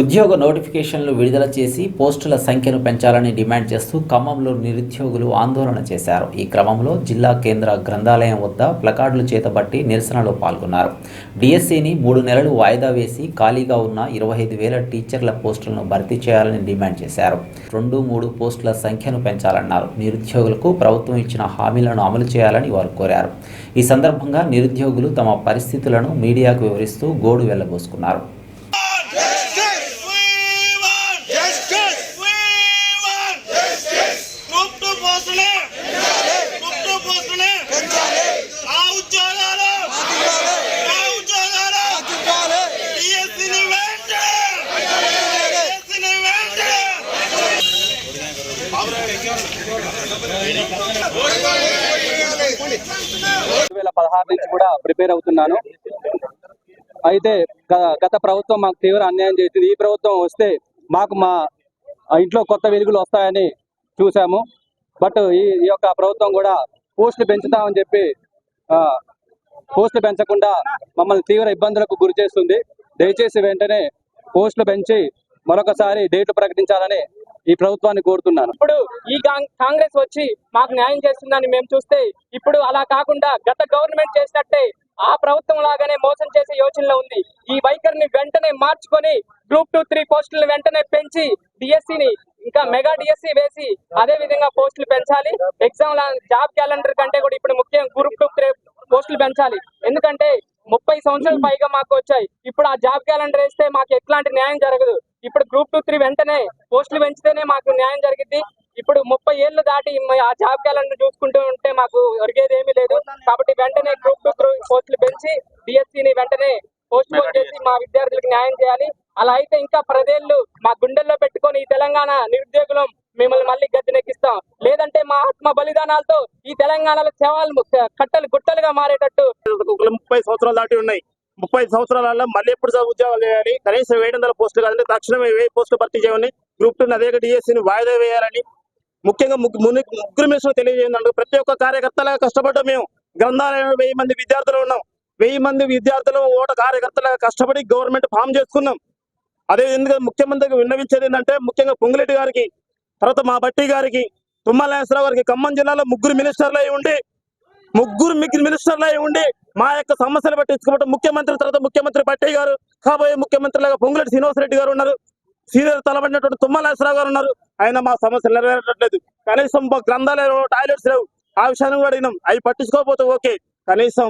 ఉద్యోగ నోటిఫికేషన్లు విడుదల చేసి పోస్టుల సంఖ్యను పెంచాలని డిమాండ్ చేస్తూ ఖమ్మంలో నిరుద్యోగులు ఆందోళన చేశారు. ఈ క్రమంలో జిల్లా కేంద్ర గ్రంథాలయం వద్ద ప్లకార్డులు చేతబట్టి నిరసనలో పాల్గొన్నారు. డిఎస్సిని మూడు నెలలు వాయిదా వేసి ఖాళీగా ఉన్న ఇరవై ఐదు వేల టీచర్ల పోస్టులను భర్తీ చేయాలని డిమాండ్ చేశారు. రెండు మూడు పోస్టుల సంఖ్యను పెంచాలన్నారు. నిరుద్యోగులకు ప్రభుత్వం ఇచ్చిన హామీలను అమలు చేయాలని వారు కోరారు. ఈ సందర్భంగా నిరుద్యోగులు తమ పరిస్థితులను మీడియాకు వివరిస్తూ గోడు వెళ్ళబోసుకున్నారు Justice! We want justice! We want justice! Group two పోస్టులే group two పోస్టులే ఆ ఉద్యోగాలు ఆ ఉద్యోగాలు డిఎస్సిని వెంటనే డిఎస్సిని వెంటనే రెండు వేల పదహారు నుంచి కూడా ప్రిపేర్ అవుతున్నాను. అయితే గత ప్రభుత్వం మాకు తీవ్ర అన్యాయం చేసింది. ఈ ప్రభుత్వం వస్తే మాకు మా ఇంట్లో కొత్త వెలుగులు వస్తాయని చూసాము బట్ ఈ యొక్క ప్రభుత్వం కూడా పోస్టులు పెంచుతామని చెప్పి పోస్టులు పెంచకుండా మమ్మల్ని తీవ్ర ఇబ్బందులకు గురి చేస్తుంది. దయచేసి వెంటనే పోస్టులు పెంచి మరొకసారి డేట్లు ప్రకటించాలని ఈ ప్రభుత్వాన్ని కోరుతున్నాను. ఇప్పుడు ఈ కాంగ్రెస్ వచ్చి మాకు న్యాయం చేస్తుందని మేము చూస్తే ఇప్పుడు అలా కాకుండా గత గవర్నమెంట్ చేసినట్టే ఆ ప్రభుత్వం లాగానే మోసం చేసే యోచనలో ఉంది. ఈ వైఖరిని వెంటనే మార్చుకొని గ్రూప్ టూ త్రీ పోస్టులను వెంటనే పెంచి డిఎస్సి ని ఇంకా మెగా డిఎస్సి వేసి అదే విధంగా పోస్టులు పెంచాలి. ఎగ్జామ్ జాబ్ క్యాలెండర్ కంటే కూడా ఇప్పుడు ముఖ్యం గ్రూప్ టూ త్రీ పోస్టులు పెంచాలి. ఎందుకంటే ముప్పై సంవత్సరాలు పైగా మాకు వచ్చాయి. ఇప్పుడు ఆ జాబ్ క్యాలెండర్ వేస్తే మాకు ఎట్లాంటి న్యాయం జరగదు. ఇప్పుడు గ్రూప్ టూ త్రీ వెంటనే పోస్టులు పెంచితేనే మాకు న్యాయం జరిగింది ఇప్పుడు ముప్పై ఏళ్ళు దాటి ఆ జాబ్ క్యాలెండర్ చూసుకుంటూ ఉంటే మాకు ఒరిగేది ఏమీ లేదు. కాబట్టి వెంటనే గ్రూప్ టూ పోస్టులు పెంచి డిఎస్సి ని వెంటనే పోస్ట్ పోన్ చేసి మా విద్యార్థులకు న్యాయం చేయాలి. అలా అయితే ఇంకా పదేళ్ళు మా గుండెల్లో పెట్టుకొని ఈ తెలంగాణ నిరుద్యోగులం మిమ్మల్ని మళ్ళీ గద్దెనెక్కిస్తాం. లేదంటే మా ఆత్మ బలిదానాలతో ఈ తెలంగాణలో సేవలు కట్టలు గుట్టలుగా మారేటట్టు ముప్పై సంవత్సరాలు దాటి ఉన్నాయి. ముప్పై సంవత్సరాలలో మళ్ళీ ఎప్పుడు ఉద్యోగాలు చేయాలి? కనీసం ఏడు వందల పోస్టులు కాదంటే తక్షణమే వెయ్యి పోస్టులు భర్తీ చేయమని గ్రూప్ టూ అదే డిఎస్సీని వాయిదా వేయాలని ముఖ్యంగా ముగ్గు- ముగ్గురు మిషన్ తెలియజేయండి. ప్రతి ఒక్క కార్యకర్తలాగా కష్టపడ్డాం మేము. గ్రంథాలయంలో వెయ్యి మంది విద్యార్థులు ఉన్నాం. వెయ్యి మంది విద్యార్థులు ఓట కార్యకర్తలుగా కష్టపడి గవర్నమెంట్ ఫామ్ చేసుకున్నాం. అదే ఎందుకంటే ముఖ్యమంత్రికి విన్నవించేది ఏంటంటే ముఖ్యంగా పొంగులేటి గారికి తర్వాత మా బట్టి గారికి తుమ్మల నాగేశ్వరరావు గారికి ఖమ్మం జిల్లాలో ముగ్గురు మినిస్టర్లు అయి ఉండి ముగ్గురు మిగిలిన మినిస్టర్లు అయి ఉండి మా యొక్క సమస్యలు పట్టించుకోవడం ముఖ్యమంత్రి తర్వాత ముఖ్యమంత్రి పట్టయ్య గారు కాబోయే ముఖ్యమంత్రిలాగా పొంగులటి శ్రీనివాసరెడ్డి గారు ఉన్నారు. సీనియర్ తలబడినటువంటి తుమ్మల గారు ఉన్నారు. ఆయన మా సమస్యలు నెరవేరట్లేదు. కనీసం మా గ్రంథాలయం టాయిలెట్స్ లేవు. ఆ విషయాన్ని కూడా అడిగినాం. అవి పట్టించుకోకపోతే ఓకే. కనీసం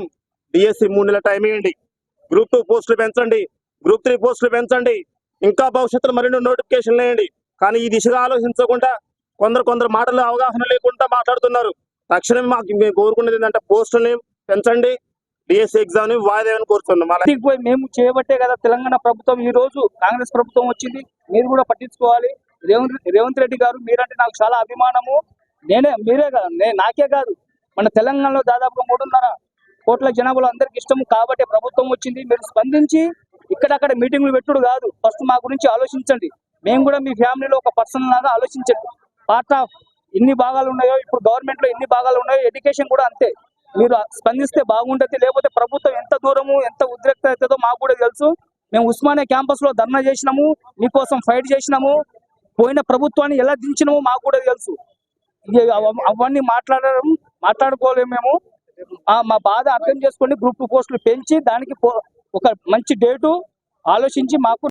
డిఎస్సి మూడు నెలల టైం ఇవ్వండి. గ్రూప్ టూ పోస్టులు పెంచండి. గ్రూప్ త్రీ పోస్టులు పెంచండి. ఇంకా భవిష్యత్తులో మరిన్ని నోటిఫికేషన్లు వేయండి. కానీ ఈ దిశగా ఆలోచించకుండా కొందరు కొందరు మాటలు అవగాహన లేకుండా మాట్లాడుతున్నారు. తక్షణమే మాకు మేము కోరుకునేది ఏంటంటే పోస్టుల్ని పెంచండి. డిఎస్సీ ఎగ్జామ్ని వాయిదాని కోరుతున్నాం. అలా పోయి మేము చేయబట్టే కదా తెలంగాణ ప్రభుత్వం ఈ రోజు కాంగ్రెస్ ప్రభుత్వం వచ్చింది. మీరు కూడా పట్టించుకోవాలి. రేవంత్ రేవంత్ రెడ్డి గారు మీరంటే నాకు చాలా అభిమానము. నేనే మీరే కాదు నేను నాకే కాదు. మన తెలంగాణలో దాదాపు మూడున్నర కోట్ల జనాభాలో అందరికి ఇష్టం కాబట్టి ప్రభుత్వం వచ్చింది. మీరు స్పందించి ఇక్కడక్కడ మీటింగ్లు పెట్టుడు కాదు. ఫస్ట్ మా గురించి ఆలోచించండి. మేము కూడా మీ ఫ్యామిలీలో ఒక పర్సన్ లాగా ఆలోచించండి. పార్ట్ ఆఫ్ ఎన్ని భాగాలు ఉన్నాయో ఇప్పుడు గవర్నమెంట్లో ఎన్ని భాగాలు ఉన్నాయో ఎడ్యుకేషన్ కూడా అంతే. మీరు స్పందిస్తే బాగుంటుంది లేకపోతే ప్రభుత్వం ఎంత దూరము ఎంత ఉద్రిక్త అవుతుందో మాకు కూడా తెలుసు. మేము ఉస్మానియా క్యాంపస్లో ధర్నా చేసినాము మీకోసం ఫైట్ చేసినాము పోయిన ప్రభుత్వాన్ని ఎలా దించినాము మాకు కూడా తెలుసు. అవన్నీ మాట్లాడడం మాట్లాడుకోలేము మేము. మా బాధ అర్థం చేసుకొని గ్రూప్ పోస్టులు పెంచి దానికి పో- ఒక మంచి డేటు ఆలోచించి మాకు